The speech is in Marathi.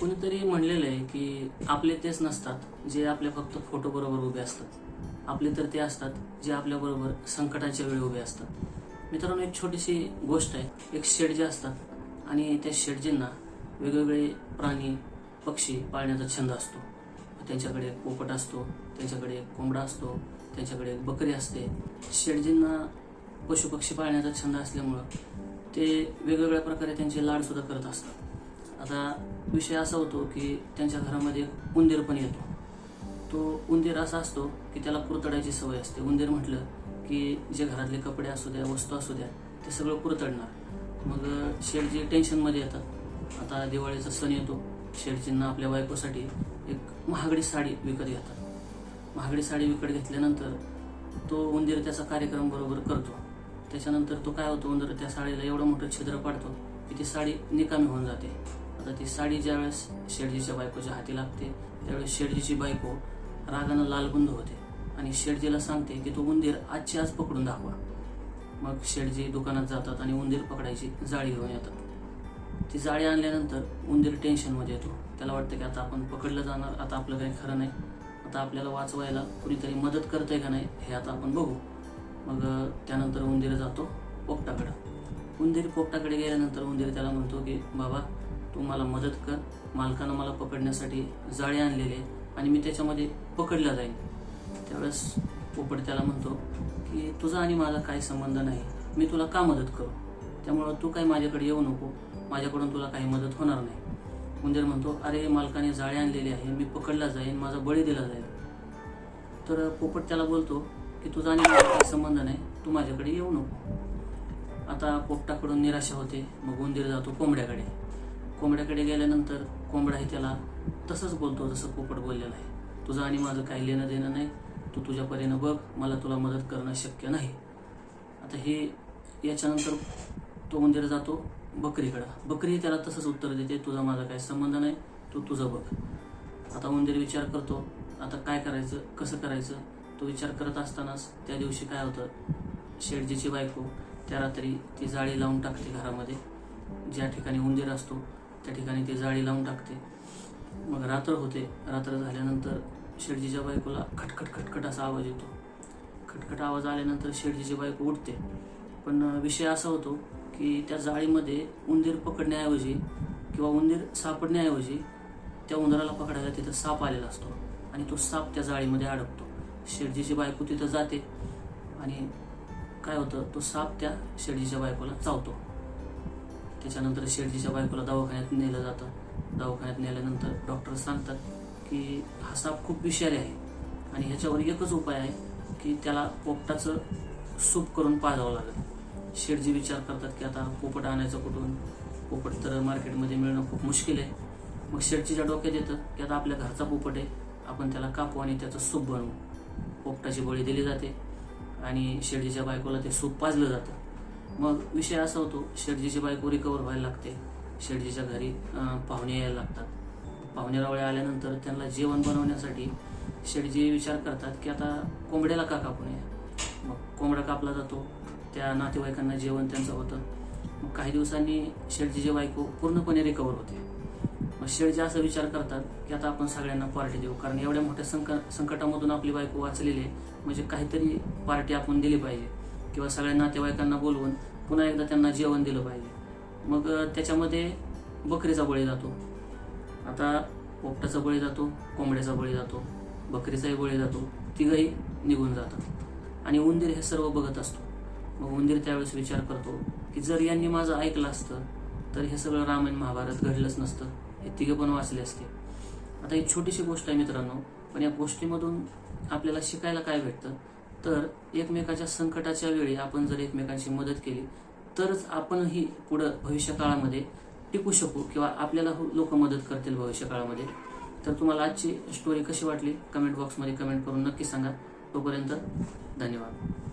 कुणीतरी म्हणलेलं आहे की आपले तेच नसतात जे आपल्या फक्त फोटो बरोबर उभे असतात. आपले तर ते असतात जे आपल्या बरोबर संकटाच्या वेळी उभे असतात. मित्रांनो एक छोटीशी गोष्ट आहे. एक शेड जे असतात आणि त्या शेडजींना वेगवेगळे प्राणी पक्षी पाळण्याचा छंद असतो. त्यांच्याकडे एक पोपट असतो त्यांच्याकडे एक कोंबडा असतो त्यांच्याकडे एक बकरी असते. शेडजींना पशुपक्षी पाळण्याचा छंद असल्यामुळं ते वेगवेगळ्या प्रकारे त्यांचे लाडसुद्धा करत असतात. आता विषय असा होतो की त्यांच्या घरामध्ये एक उंदीर पण येतो. तो उंदीर असा असतो की त्याला कुरतडायची सवय असते. उंदीर म्हटलं की जे घरातले कपडे असू द्या वस्तू असू द्या ते सगळं कुरतडणार. मग शेडजी टेन्शनमध्ये येतात. आता दिवाळीचा सण येतो. शेडजींना आपल्या बायकोसाठी एक महागडी साडी विकत घेतात. महागडी साडी विकत घेतल्यानंतर तो उंदीर त्याचा कार्यक्रम बरोबर करतो. त्याच्यानंतर तो काय होतो उंदीर त्या साडीला एवढं मोठं छिद्र पाडतो की ती साडी निकामी होऊन जाते. आता ती साडी ज्यावेळेस शेडजीच्या बायकोच्या हाती लागते त्यावेळेस शेडजीची बायको रागानं लालबुंद होते. आणि शेडजीला सांगते की तो उंदीर आजची आज पकडून दाखवा. मग शेडजी दुकानात जातात आणि उंदीर पकडायची जाळी घेऊन येतात. ती जाळी आणल्यानंतर उंदीर टेन्शनमध्ये येतो. त्याला वाटतं की आता आपण पकडलं जाणार आता आपलं काही खरं नाही. आता आपल्याला वाचवायला कुणीतरी मदत करतंय का नाही हे आता आपण बघू. मग त्यानंतर उंदीर जातो पोपटाकडं. उंदीर पोपटाकडे गेल्यानंतर उंदीर त्याला म्हणतो की बाबा तू मला मदत कर. मालकानं मला पकडण्यासाठी जाळे आणलेले आहे आणि मी त्याच्यामध्ये पकडला जाईन. त्यावेळेस पोपट त्याला म्हणतो की तुझा आणि माझा काही संबंध नाही. मी तुला का मदत करू? त्यामुळं तू काही माझ्याकडे येऊ नको. माझ्याकडून तुला काही मदत होणार नाही. उंदीर म्हणतो अरे मालकाने जाळे आणलेले आहे. मी पकडला जाईन. माझा बळी दिला जाईल. तर पोपट त्याला बोलतो की तुझा आणि माझा काही संबंध नाही. तू माझ्याकडे येऊ नको. आता पोपटाकडून निराशा होते. मग उंदीर जातो कोंबड्याकडे. कोंबड्याकडे गेल्यानंतर कोंबडाही त्याला तसंच बोलतो जसं पोपट बोललेलं आहे. तुझं आणि माझं काही लेणं देणं नाही. तू तुझ्या परीनं बघ मला तुला मदत करणं शक्य नाही. आता हे याच्यानंतर तो उंदीर जातो बकरीकडं. बकरी त्याला तसंच उत्तर देते तुझा माझा काही संबंध नाही तू तुझं बघ. आता उंदीर विचार करतो आता काय करायचं कसं करायचं? तो विचार करत असतानाच त्या दिवशी काय होतं? शेडजीची बायको त्या रात्री ती जाळी लावून टाकते घरामध्ये. ज्या ठिकाणी उंदीर असतो त्या ठिकाणी ते जाळी लावून टाकते. मग रात्र होते. रात्र झाल्यानंतर शेडजीच्या बायकोला खटखट खटखट असा आवाज येतो. खटखट आवाज आल्यानंतर शेडजीची बायको उठते. पण विषय असा होतो की त्या जाळीमध्ये उंदीर पकडण्याऐवजी किंवा उंदीर सापडण्याऐवजी त्या उंदराला पकडायला तिथं साप आलेला असतो आणि तो साप त्या जाळीमध्ये अडकतो. शेडजीची बायको तिथं जाते आणि काय होतं? तो साप त्या शेडजीच्या बायकोला चावतो. त्याच्यानंतर शेडजीच्या बायकोला दवाखान्यात नेलं जातं. दवाखान्यात नेल्यानंतर डॉक्टर सांगतात की हा साप खूप विषारी आहे आणि ह्याच्यावर एकच उपाय आहे की त्याला पोपटाचं सूप करून पाजावं लागेल. शेडजी विचार करतात की आता पोपट आणायचं कुठून? पोपट तर मार्केटमध्ये मिळणं खूप मुश्किल आहे. मग शेडजीच्या डोक्यात येतं की आता आपल्या घरचा पोपट आहे आपण त्याला कापू आणि त्याचं सूप बनवू. पोपटाची बळी दिली जाते आणि शेडजीच्या बायकोला ते सूप पाजलं जातं. मग विषय असा होतो शेटजीची बायको रिकवर व्हायला लागते. शेटजीच्या घरी पाहुणे यायला लागतात. पाहुणे रावळे आल्यानंतर त्यांना जेवण बनवण्यासाठी शेटजी विचार करतात की आता कोंबड्याला का कापू नये? मग कोंबडा कापला जातो. त्या नातेवाईकांना जेवण त्यांचं होतं. मग काही दिवसांनी शेटजीची बायको पूर्णपणे रिकवर होते. मग शेटजी असा विचार करतात की आता आपण सगळ्यांना पार्टी देऊ. कारण एवढ्या मोठ्या संकट संकटामधून आपली बायको वाचलेली आहे. म्हणजे काहीतरी पार्टी आपण दिली पाहिजे. किंवा सगळ्या नातेवाईकांना बोलवून पुन्हा एकदा त्यांना जेवण दिलं पाहिजे. मग त्याच्यामध्ये बकरीचा बळी जातो. आता पोपटाचा बळी जातो कोंबड्याचा बळी जातो बकरीचाही बळी जातो तिघही निघून जातात. आणि उंदीर हे सर्व बघत असतो. मग उंदीर त्यावेळेस विचार करतो की जर यांनी माझं ऐकलं असतं तर हे सगळं रामायण महाभारत घडलंच नसतं. हे तिघं पण वाचले असते. आता ही छोटीशी गोष्ट आहे मित्रांनो पण या गोष्टीमधून आपल्याला शिकायला काय भेटतं? तर एकमेकाच्या संकटाच्या वेळी आपण जर एकमेकांची मदत केली तरच आपणही पुढं भविष्यकाळामध्ये टिकू शकू किंवा आपल्याला हो लोक मदत करतील भविष्यकाळामध्ये. तर तुम्हाला आजची स्टोरी कशी वाटली? कमेंट बॉक्समध्ये कमेंट करून नक्की सांगा. तोपर्यंत धन्यवाद.